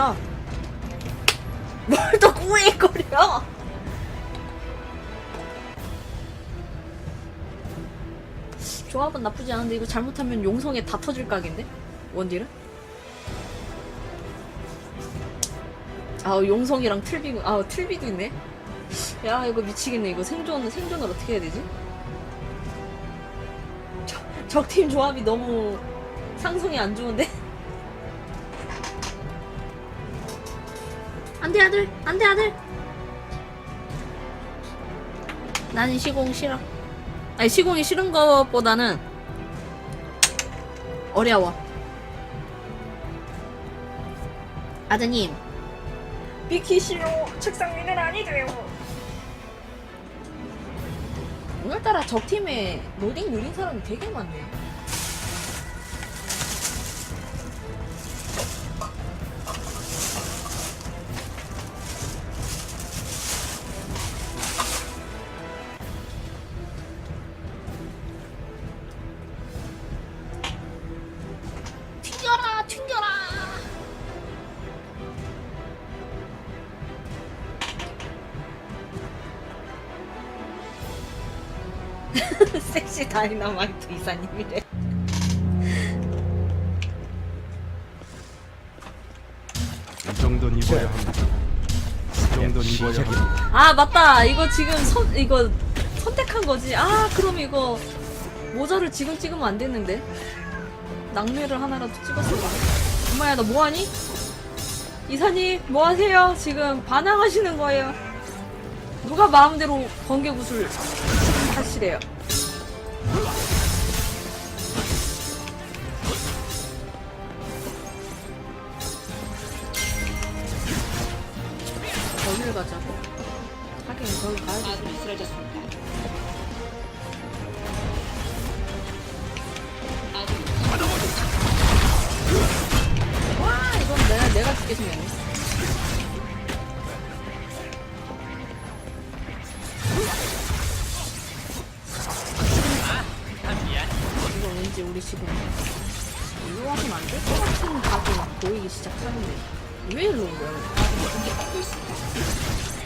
빽거려? 뭘 또 꾸익거려? 조합은 나쁘지 않은데 이거 잘못하면 용성에 다 터질 각인데? 원딜은? 아 용성이랑 틀비 아 틀비도 있네. 야 이거 미치겠네 이거 생존 생존을 어떻게 해야 되지? 적, 적팀 조합이 너무 상성이 안 좋은데? 안돼 아들. 안돼 아들. 나는 시공 싫어. 아니 시공이 싫은 것보다는 어려워. 아드님. 비키 싫어 책상 위는 아니 돼요. 오늘따라 적팀에 로딩 느린 사람이 되게 많네 섹시 다이너마이트 이사님이래. 이 정도는 입어야 합니다. 이 정도는 입어야 합니다. 아 맞다. 이거 지금 선 이거 선택한 거지? 아 그럼 이거 모자를 지금 찍으면 안 됐는데? 낙뢰를 하나라도 찍었을 거야 엄마야 너 뭐하니? 이사님 뭐하세요? 지금 반항하시는 거예요. 누가 마음대로 번개구슬 하시래요 내가 죽게 생겼네. 이거 왠지 우리 지금 일로 와서는 안될 것 같은 각이 막 보이기 시작하는데 왜온 거야? 공격받고 있습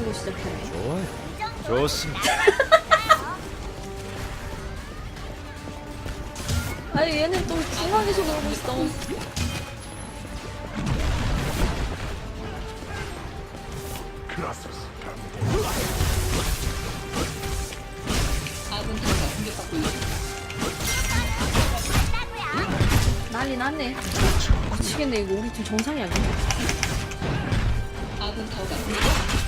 보고 시작하네. 좋아요. 좋습니다. 아 얘는 또 중앙에서 놀고 있어. 아군 타워가 공격받고 있습니다. 난리 났네. 미치겠네 이거 우리 팀 정상이 아니야. 아군 공격받고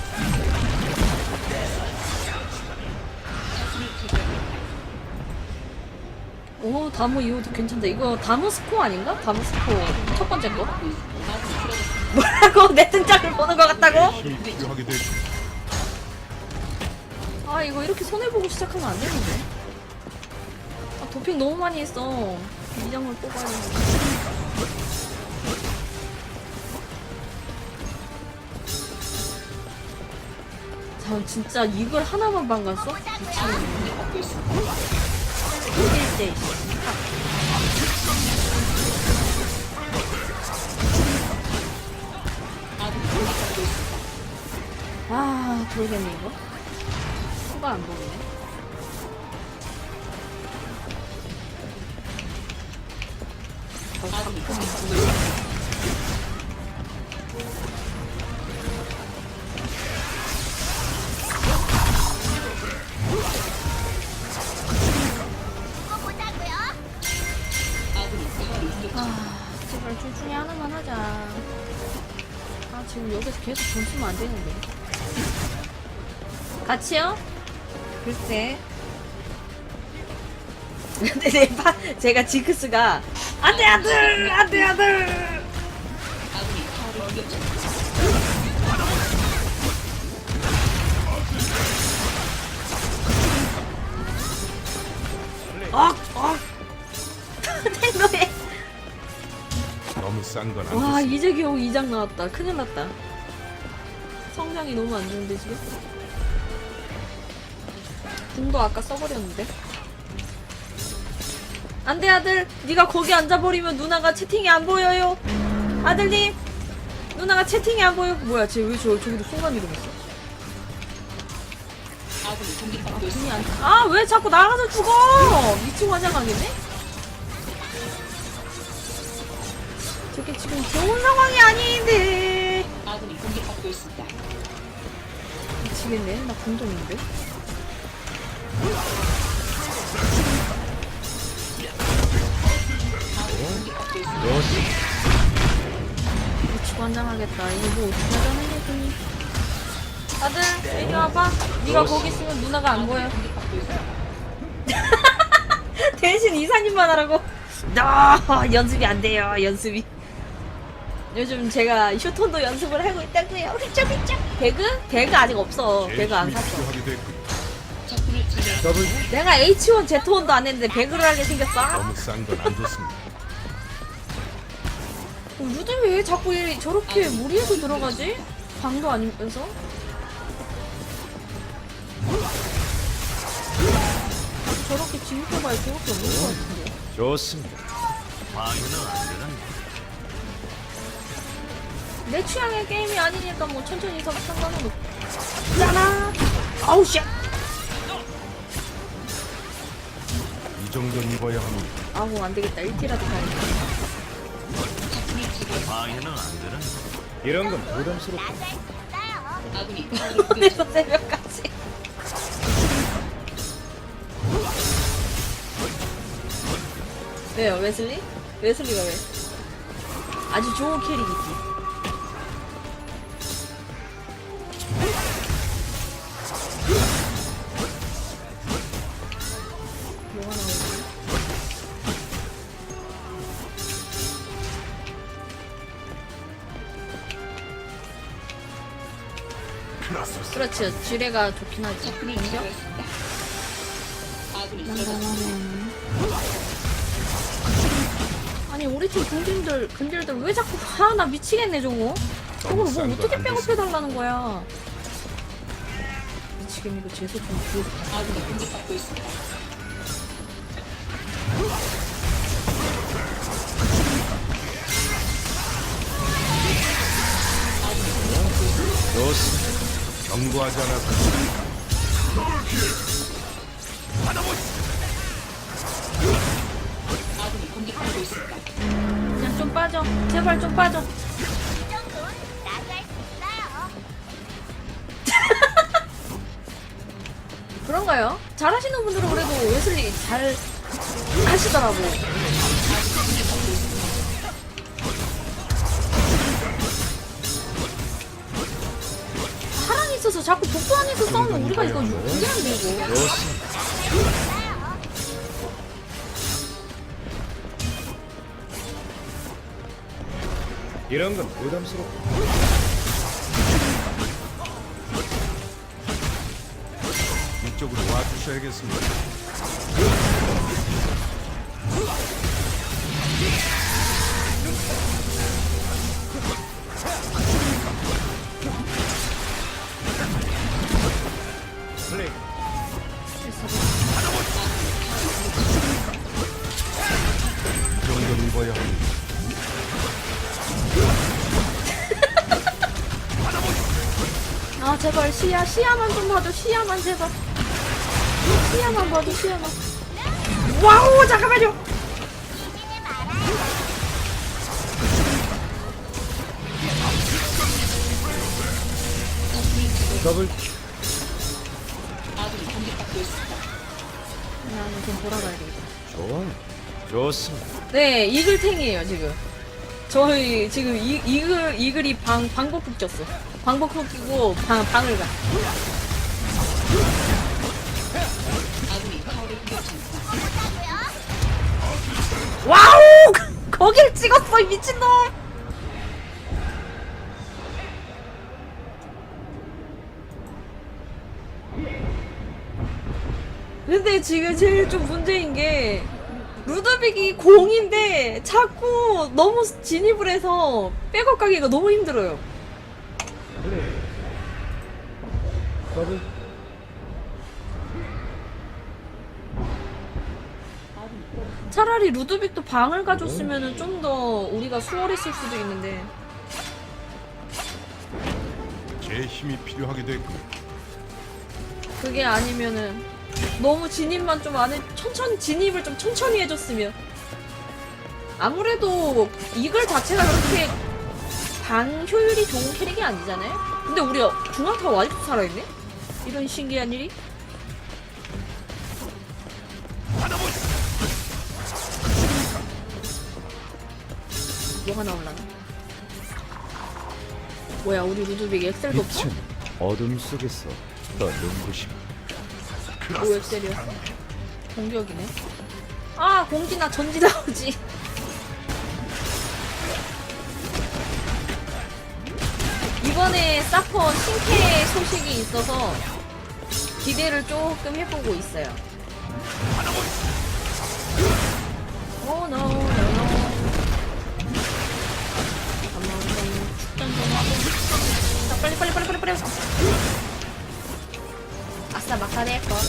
오 다모 이호도 괜찮다. 이거 다모 스코 아닌가? 다모 스코 첫 번째 거? 뭐라고 내 등짝을 보는 것 같다고? 아 이거 이렇게 손해 보고 시작하면 안 되는데. 아 도핑 너무 많이 했어. 이장을 뽑아야 되는데. 자 진짜 이걸 하나만 반갔어? 미치겠네. 공격받고 있습니다. 1대 아군이 공격받고 있습니다. 아 모르겠네 이거. 수가 안 보이네. 아 안 되는데. 같이요? 글쎄. 근데 내 파, 제가 징크스가 안 돼, 아들! 안 돼, 아들! 억! 억! 내 노래! 싼건 안 와 좋습니다. 이제 겨우 2장 나왔다 큰일 났다 성장이 너무 안 좋은데 지금? 궁도 아까 써버렸는데. 안돼 아들. 네가 거기 앉아버리면 누나가 채팅이 안 보여요. 아들님! 누나가 채팅이 안 보여. 뭐야 쟤 왜 저, 저기도 순간 이동 있어? 아군이 공격받고 있습니다. 아왜 자꾸 나가서 죽어! 미친 환장하겠네? 저게 지금 좋은 상황이 아닌데. 아군이 공격받고 있습니다. 미치겠네. 나 있습니다. 좋습니다. 미치고 한장하겠다. 이거 뭐 어떻게 하자는 거지? 아들, 이리 와봐. 네가 거기 있으면 누나가 안 보여. 대신 이사님만 하라고. 너 연습이 안 돼요. 연습이. 요즘 제가 휴톤도 연습을 하고 있다고요. 휘쩍. 배그? 배그 아직 없어. 배그 안 샀어. 더블 내가 H1 Z1도 안 했는데 배그를 하게 생겼어. 너무 싼 건 안 좋습니다. 어, 루드 왜 자꾸 이- 저렇게 무리해서 들어가지? 방도 아니면서? 저렇게 진입해봐야 그것도 없는 것 같은데. 좋습니다. 내 취향의 게임이 아니니까 뭐 천천히 서 상관은 없잖아. 아우 씨. 이 정도는 입어야 합니다. 아우 안 되겠다. 1티라도 가야겠다. 적군을 제거해 이런 건 공격 오늘서 새벽까지. 왜요, 웨슬리? 웨슬리가 왜? 아주 좋은 캐릭이지. 그렇죠. 지뢰가 좋긴 하지. 쓰러졌습니다. 난감하네. 아니 우리 팀 군진들 근딜들 왜 자꾸 아나 미치겠네 저거. 저걸 뭐싼 어떻게 거안 백업해 달라는 거야. 미치겠네 이거 재수 좀 구해서. 아군이 공격받고 있습니다. 경고하지. 그냥 좀 빠져. 제발 좀 빠져. 그런가요? 잘하시는 분들은 그래도 웨슬리 잘 하시더라고. 자꾸 안에서 싸우면 우리가 이거 이거. 좋습니다. 이런 건 부담스럽고 이쪽으로 와주셔야겠습니다. 제발 시야 시야만 좀 봐줘 시야만 제발. 시야만 봐줘 시야만. 와우 잠깐만요. 더블. 나는 좀 돌아가야 되겠다. 좋아 좋습니다. 네 이글탱이에요 지금. 저희 지금 이, 이글 이글이 방 방법국 꼈어 방법국 끼고 방 방을 가. 와우 거길 찍었어 이 미친놈 근데 지금 제일 좀 문제인 게 루드빅이 공인데 자꾸 너무 진입을 해서 백업 가기가 너무 힘들어요. 더블 차라리 루드빅도 방을 가줬으면 좀 더 우리가 수월했을 수도 있는데 제 힘이 필요하게 됐군. 그게 아니면은 너무 진입만 좀 안 해 천천히 진입을 좀 천천히 해줬으면 아무래도 이글 자체가 그렇게 방 효율이 좋은 캐릭이 아니잖아요. 근데 우리 중앙타워 아직도 살아있네? 이런 신기한 일이? 뭐가 나올라나? 뭐야 우리 루드빅 엑셀도 없어? 빛은 어둠 속에서 떠는 곳이 오 엑셀이야 공격이네 아 공지나 전지 나오지 이번에 사퍼 신캐 소식이 있어서 기대를 조금 해보고 있어요 오 노, 노, 노. 자, 빨리, 빨리, 빨리, 빨리, 빨리. 아싸, 막판에 거.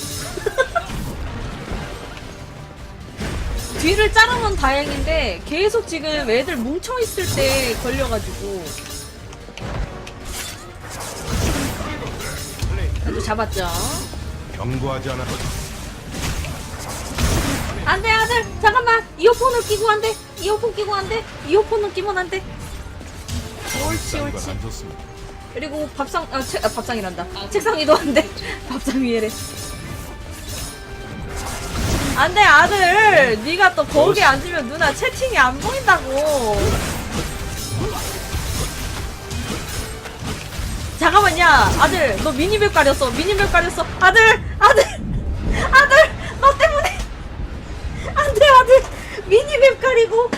뒤를 자르면 다행인데 계속 지금 애들 뭉쳐 있을 때 걸려가지고 그래도 잡았죠. 경고하지 않아. 안돼 아들 잠깐만. 이어폰을 끼고 안돼. 이어폰 끼고 안돼. 이어폰은 끼면 안돼. 옳지 옳지. 안 좋습니다. 그리고 밥상 아, 책, 아 밥상이란다. 책상 위도 안돼. 밥상 위에래. 안돼 아들. 네가 또 거기 앉으면 누나 채팅이 안 보인다고 잠깐만 야 아들 너 미니맵 가렸어. 미니맵 가렸어. 아들 아들 아들 너 때문에. 안돼 아들. 미니맵 가리고.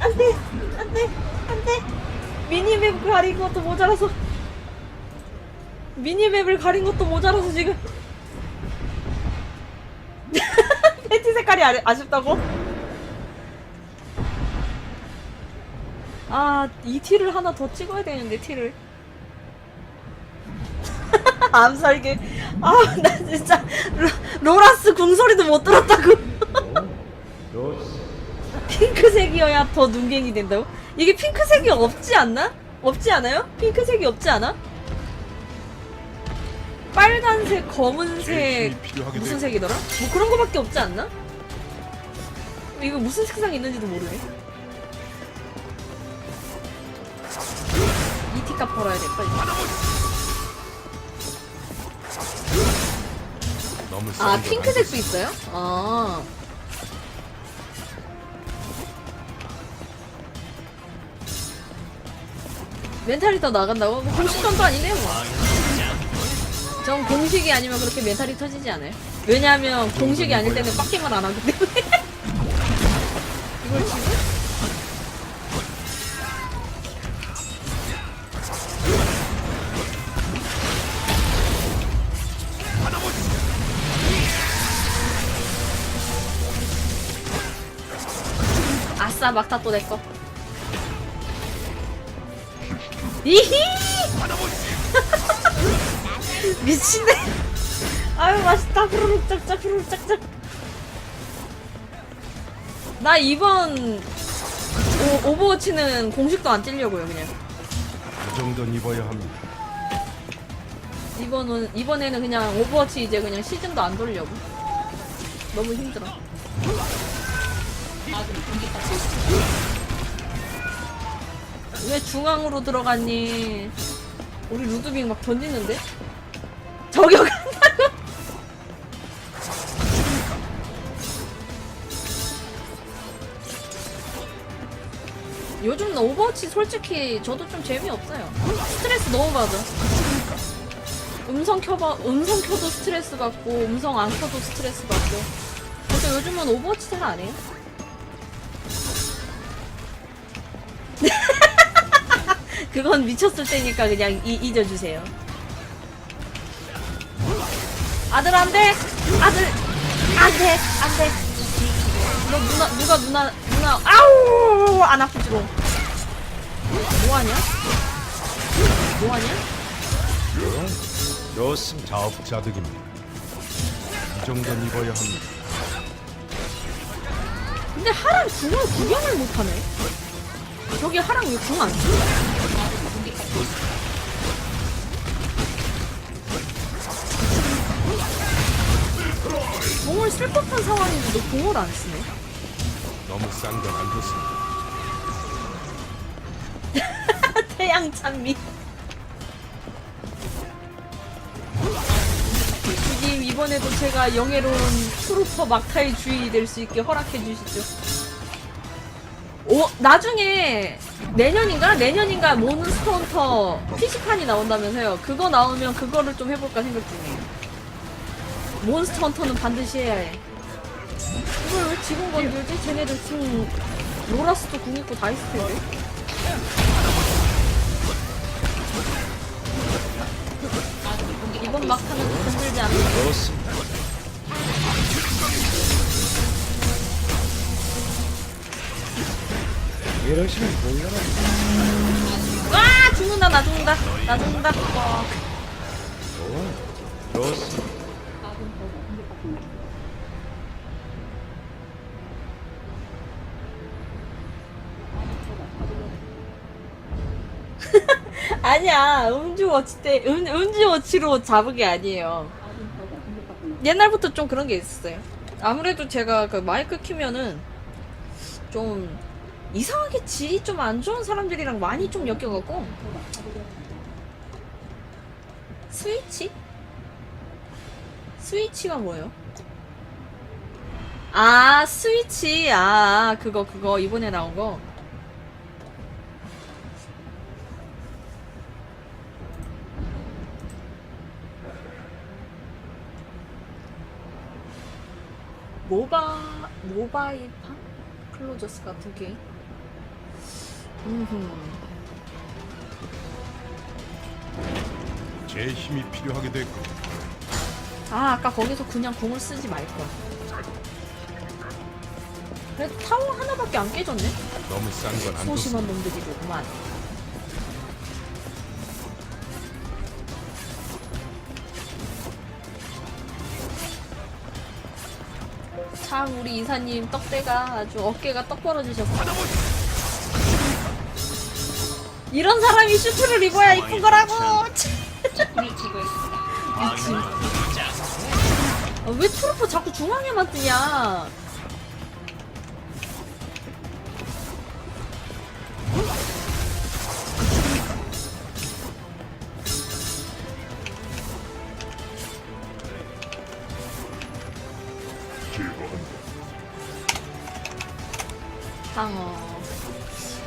안돼 안돼 안돼. 미니맵 가린 것도 모자라서. 미니맵을 가린 것도 모자라서 지금. 팬티 색깔이 아, 아쉽다고? 아, 이 티를 하나 더 찍어야 되는데, 티를. 암살개. 아, 나 진짜, 로, 로라스 궁소리도 못 들었다고. 핑크색이어야 더 눈갱이 된다고? 이게 핑크색이 없지 않나? 없지 않아요? 핑크색이 없지 않아? 빨간색, 검은색, 무슨 돼. 색이더라? 뭐 그런 거밖에 없지 않나? 이거 무슨 색상이 있는지도 모르네. 이 티값 벌어야 돼, 빨리. 너무 아, 핑크색도 있어요? 아. 멘탈이 더 나간다고? 뭐 공식전도 아니네, 뭐. 전 공식이 아니면 그렇게 멘탈이 터지지 않아요. 왜냐하면 공식이 아닐 때는 빡김을 안 하기 때문에. 이걸 지금? 아싸 막타 또 내꺼 이히! 미친네. 아유 맛있다. 후루룩 짭짭 후루룩 짭짭 나 이번 오, 오버워치는 공식도 안 찔려고요 그냥. 그 정도는 입어야 합니다. 이번은 이번에는 그냥 오버워치 이제 그냥 시즌도 안 돌려고. 너무 힘들어 왜 중앙으로 들어갔니? 우리 루드빅 막 던지는데? 저격한다고? 요즘 오버워치 솔직히 저도 좀 재미없어요. 스트레스 너무 받아. 음성 켜봐, 음성 켜도 스트레스 받고, 음성 안 켜도 스트레스 받고. 그래서 요즘은 오버워치 잘 안 해요. 그건 미쳤을 때니까 그냥 이, 잊어주세요. 아들 안 돼! 아들! 안 돼! 안 돼! 너 누나 누가 누나 누나 아우 안 아프지롱 뭐하냐? 뭐하냐? 좋습니다. 자업자득입니다. 이 정도는 입어야 합니다. 근데 하랑 궁을 구경을 못하네 저기 하랑 왜 궁안 써? 궁을 쓸 법한 상황인데 너 궁을 안 쓰네 너무 싼 건 안 좋습니다. 태양 찬미. 주님 이번에도 제가 영예로운 트루퍼 막타의 주인이 될수 있게 허락해 주시죠. 오 나중에 내년인가 내년인가 몬스터 헌터 PC판이 나온다면서요. 그거 나오면 그거를 좀 해볼까 생각 중이에요. 몬스터 헌터는 반드시 해야 해. 이걸 왜 지금 건들지? 쟤네들 궁 로라스도 궁 있고 다 있을 텐데. 이번 막타는 건들지 좋습니다. 이러시면 곤란합니다. 와 죽는다 나 죽는다 나 죽는다 와. 좋습니다. 아니야 음주워치 때 음, 음주워치로 잡은 게 아니에요 옛날부터 좀 그런 게 있었어요 아무래도 제가 그 마이크 키면은 좀 이상하게 질이 좀 안 좋은 사람들이랑 많이 좀 엮여갖고 스위치? 스위치가 뭐예요? 아 스위치 아 그거 그거 이번에 나온 거 모바 모바일 판 클로저스 같은 게임. 제 힘이 필요하게 될 겁니다. 아 아까 거기서 그냥 공을 쓰지 말 걸. 그래 타워 하나밖에 안 깨졌네. 너무 싼 건안 좋습니다. 소심한 놈들이로구만. 참 우리 이사님 떡대가 아주 어깨가 떡 벌어지셨어. 이런 사람이 슈트를 입어야 이쁜 거라고. 아, 왜 트루퍼 자꾸 중앙에만 뜨냐? 방어.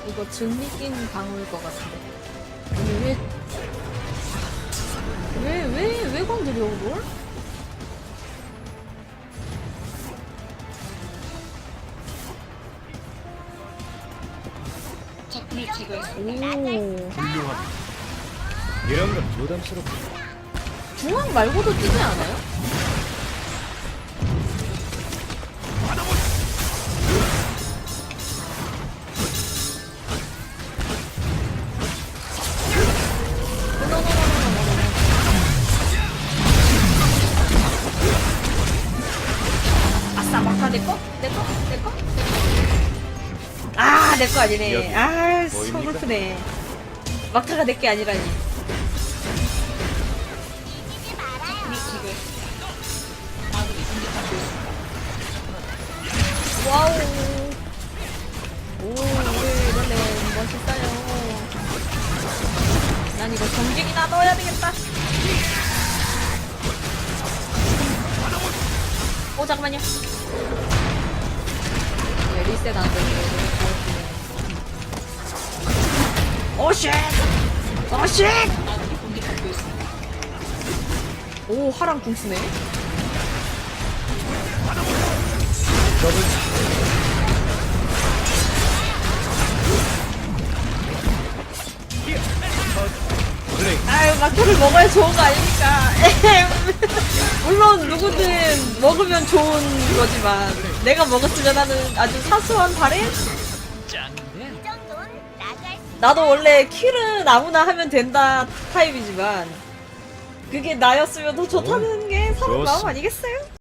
이거 증리 낀 방어일 것 같은데. 아니, 왜, 왜, 왜, 왜 건드려, 그걸? 적군을 제거했습니다. 오. 훌륭합니다. 이런 건 부담스럽고 중앙 말고도 뜨지 않아요? 내꺼? 내꺼? 아 내꺼 아니네 여기 아 보입니까? 서글프네 막타가 내 게 아니라니 적군을 제거했습니다. 아군이 공격받고 있습니다. 와우. 오, 우리 이번에 멋있어요. 난 이거 경쟁이나 넣어야 되겠다. 오, 잠깐만요. 왜 리셋 안 되는 오, 쉣! 오, 쉣! 아군이 공격받고 있습니다. 오, 하랑 궁수네. 아유, 막혀를 먹어야 좋은 거 아닙니까? 에헴. 물론 누구든 먹으면 좋은 거지만 내가 먹었으면 하는 아주 사소한 바램? 나도 원래 킬은 아무나 하면 된다 타입이지만 그게 나였으면 더 좋다는 게 사람 마음. 아니겠어요?